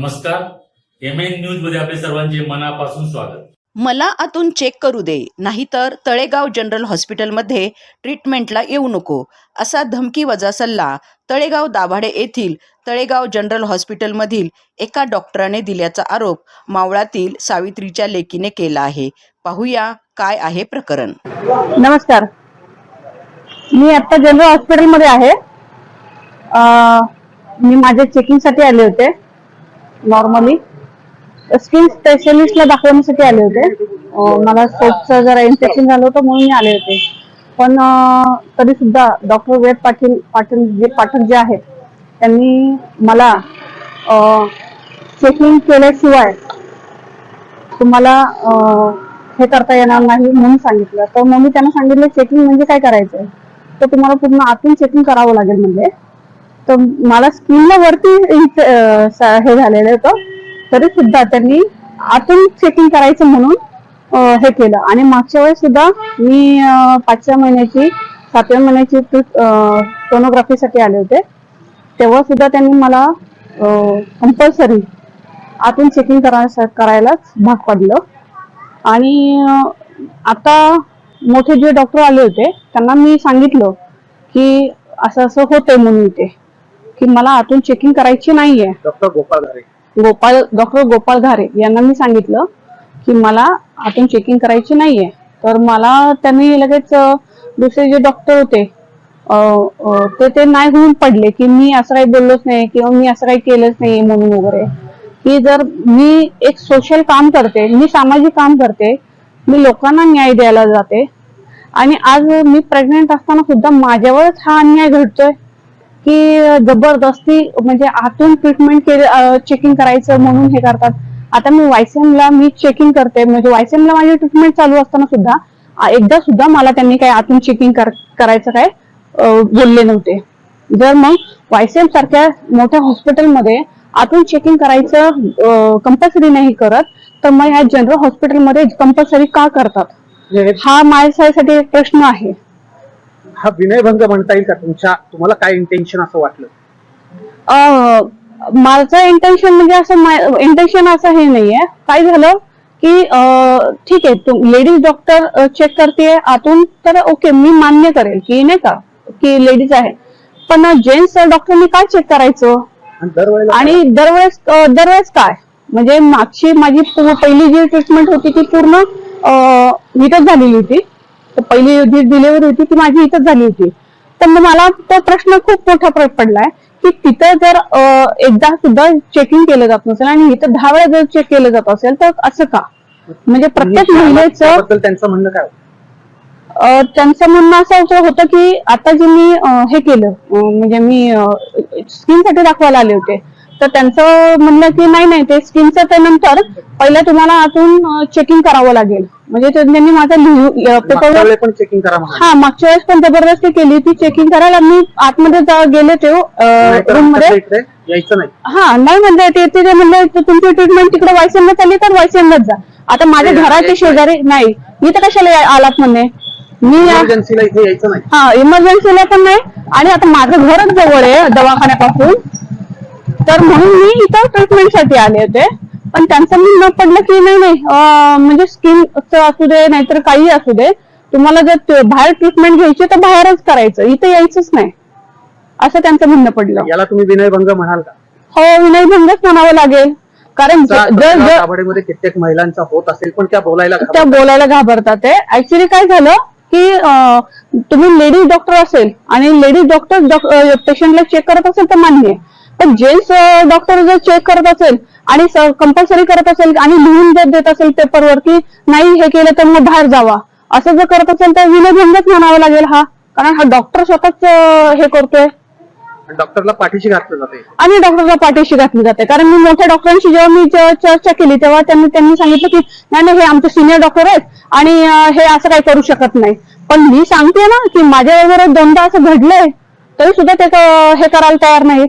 नमस्कार. M N न्यूजमध्ये आपले सर्वांचे मनापासून स्वागत. मला आतून चेक करू दे नाहीतर तळेगाव जनरल हॉस्पिटलमध्ये ट्रीटमेंटला येऊ नको असा धमकी वजा सल्ला तळेगाव दाभाडे येथील तळेगाव जनरल हॉस्पिटलमधील एका डॉक्टराने दिल्याचा आरोप मावळातील सावित्रीच्या लेकीने केला आहे. पाहूया काय आहे प्रकरण. नमस्कार. मी आता जनरल हॉस्पिटलमध्ये आहे. अं, मी माझ्या चेकिंगसाठी आले होते. नॉर्मली स्किन स्पेशलिस्टला दाखवण्यासाठी आले होते. मला सोपचं जरा इन्फेक्शन झालं होतं म्हणून मी आले होते. पण तरी सुद्धा डॉक्टर वेद पाटील पाटील जे पाठक जे आहेत त्यांनी मला चेकिंग केल्याशिवाय तुम्हाला हे करता येणार नाही म्हणून सांगितलं. तर मग मी त्यांना सांगितलं चेकिंग म्हणजे काय करायचं तर तुम्हाला पूर्ण आतून चेकिंग करावं लागेल म्हणजे तर मला स्किनला वरती स- हे झालेलं होतं. तरी सुद्धा त्यांनी आतून चेकिंग करायचं म्हणून हे केलं. आणि मागच्या वेळेस सुद्धा मी पाचव्या महिन्याची सातव्या महिन्याची सोनोग्राफीसाठी आले होते. तेव्हा सुद्धा त्यांनी मला कंपल्सरी आतून चेकिंग करा करायलाच भाग पडलं. आणि आता मोठे जे डॉक्टर आले होते त्यांना मी सांगितलं की असं असं होतंय म्हणून ते. की मला आतून चेकिंग करायची नाहीये. डॉक्टर गोपाळ घारे. गोपाळ डॉक्टर गोपाळ घारे यांना मी सांगितलं की मला आतून चेकिंग करायची नाहीये. तर मला त्यांनी लगेच दुसरे जे डॉक्टर होते ते ते नाही होऊन पडले की मी असं काही बोललोच नाही किंवा मी असं काही केलंच नाही म्हणून वगैरे. की जर मी एक सोशल काम करते मी सामाजिक काम करते मी लोकांना न्याय द्यायला जाते आणि आज मी प्रेग्नेंट असताना सुद्धा माझ्यावरच हा अन्याय घडतोय. की जबरदस्ती म्हणजे आतून ट्रीटमेंट केलं चेकिंग करायचं म्हणून हे करतात. आता मी वायसीएमला मी चेकिंग करते. म्हणजे वायसीएमला माझी ट्रीटमेंट चालू असताना सुद्धा एकदा सुद्धा मला त्यांनी काय आतून चेकिंग करायचं काय बोलले नव्हते. जर मग वायसीएम सारख्या मोठ्या हॉस्पिटलमध्ये आतून चेकिंग करायचं कंपल्सरी नाही करत तर मग ह्या जनरल हॉस्पिटलमध्ये कंपल्सरी का करतात? म्हणजे हा माझ्यासाठी एक प्रश्न आहे. हा विनयभंग म्हणता येईल का? तुमच्या तुम्हाला काय इंटेन्शन असं वाटलं? अं, माझं इंटेन्शन म्हणजे असं इंटेन्शन असं हे नाहीये. काय झालं की अं, ठीक आहे लेडीज डॉक्टर चेक करते आतून तर ओके मी मान्य करेल की नाही का की लेडीज आहे पण जेंट्स डॉक्टरनी काय चेक करायचं? आणि दरवेळेला आणि दरवेळेस अं, दरवेळेस काय? म्हणजे मागची माझी पु- पहिली जी ट्रीटमेंट होती ती पूर्ण अं, झालेली होती. तर पहिली जी डिलिव्हरी होती ती माझी इथंच झाली होती. तर मग मला तो प्रश्न खूप मोठा पडलाय की तिथं जर एकदा सुद्धा चेकिंग केलं जात नसेल आणि इथं दहा वेळा जर चेक केलं जात असेल तर असं का? म्हणजे प्रत्येक महिलेचं त्यांचं म्हणणं काय त्यांचं म्हणणं असं होतं- होतं की आता जे मी हे केलं म्हणजे मी स्किनसाठी दाखवायला आले होते. तर त्यांचं म्हणणं की नाही नाही ते स्किनचं ते नंतर पहिलं तुम्हाला आतून चेकिंग करावं लागेल. म्हणजे ते- त्यांनी माझं मागच्या पेपर वेळेला पण चेकिंग करा म्हणा. हा मागच्या वेळेस पण जबरदस्ती केली ती चेकिंग करायला मी आतमध्ये गेले ते नाहीतर रूममध्ये. हा नाही म्हणजे ते ते जे म्हणले की तुमची ट्रीटमेंट तिकडे वायसीएमला चालली तर वायसीएमलाच जा. आता माझ्या नाही, घराचे यायचं शेजारी नाही मी तर कशाला आलात म्हणणे मी इमर्जन्सीला इथे यायचं नाही. हा इमर्जन्सीला पण नाही. आणि आता माझं घरच जवळ आहे दवाखान्यापासून. तर म्हणून मी इथं ट्रीटमेंटसाठी आले होते. पण त्यांचं म्हणणं पडलं की नाही नाही म्हणजे स्किन असू दे नाहीतर काही असू दे. तुम्हाला जर बाहेर ट्रीटमेंट घ्यायची तर बाहेरच करायचं इथं यायचंच नाही. असं त्यांचं म्हणणं पडलं. याला तुम्ही विनयभंग म्हणाल का? हो विनयभंगच म्हणावं लागेल. कारण जर कित्येक महिलांचा होत असेल पण त्या बोलायला त्या. बोलायला घाबरतात ऍक्च्युली काय झालं की तुम्ही लेडीज डॉक्टर असेल आणि लेडीज डॉक्टर पेशंटला चेक करत असेल तर मान्य आहे. पण जेंट्स डॉक्टर जर चेक करत असेल आणि कंपल्सरी करत असेल आणि लिहून जर देत असेल पेपरवर की नाही हे केलं तर मग बाहेर जावा. असं जर करत असेल तर विनयभंगच म्हणावा लागेल हा. कारण हा डॉक्टर स्वतःच हे करतोय. डॉक्टरला पाठीशी घातलं जाते. आणि डॉक्टरला पाठीशी घातली जाते. कारण मी मोठ्या डॉक्टरांशी जेव्हा मी चर्चा केली तेव्हा त्यांनी त्यांनी सांगितलं की नाही नाही हे आमचे सिनियर डॉक्टर आहेत आणि हे असं काही करू शकत नाही. पण मी सांगते ना की माझ्या वगैरे दोनदा असं घडलंय तरी सुद्धा ते हे करायला तयार नाहीत.